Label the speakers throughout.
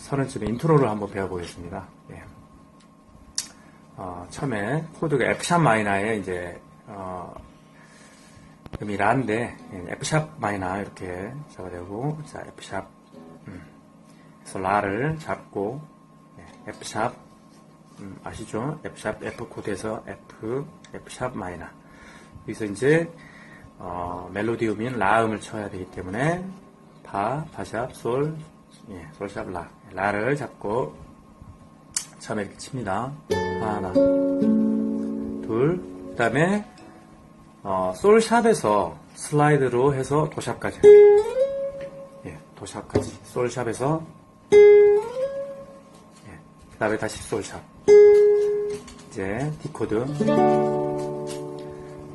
Speaker 1: 서른쯤에 인트로를 한번 배워보겠습니다. 예. 어, 처음에 코드가 F샵 마이너에 이제 어, 음이 라인데 예, F샵 마이너 이렇게 잡아 되고 자 F샵 음, 그래서 라를 잡고 예, F샵 음, 아시죠? F샵 F 코드에서 F F샵 마이너 여기서 이제 어, 멜로디 음인 라음을 쳐야 되기 때문에 파, 파샵, 솔, 예, 솔샵, 라. 라를 잡고 처음에 이렇게 칩니다. 하나, 둘, 그 다음에 어, 솔샵에서 슬라이드로 해서 도샵까지. 예, 도샵까지. 솔샵에서 예, 그 다음에 다시 솔샵. 이제 디코드.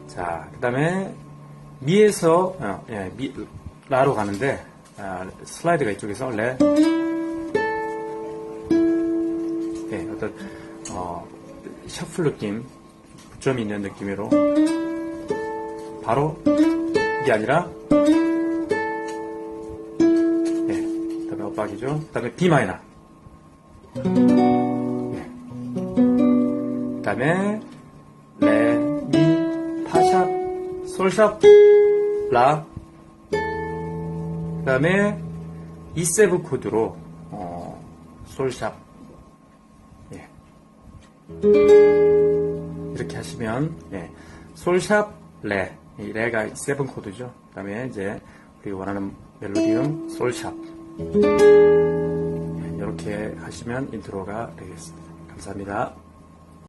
Speaker 1: 자, 그 다음에 미에서 어, 예, 미, 라로 가는데 아, 슬라이드가 이쪽에서 레. 예, 어떤 어, 셔플 느낌 부점이 있는 느낌으로. 바로 이게 아니라. 예, 그다음에 엇박이죠. 그 다음에 B 마이너. 예. 그다음에 레, 미, 파샵, 솔샵, 라 그 다음에 E7 코드로 어, 솔샵. 예. 이렇게 하시면 예. 솔샵 레. 이 레가 7 코드죠. 그 다음에 이제 우리 원하는 멜로디음 솔샵. 예, 이렇게 하시면 인트로가 되겠습니다. 감사합니다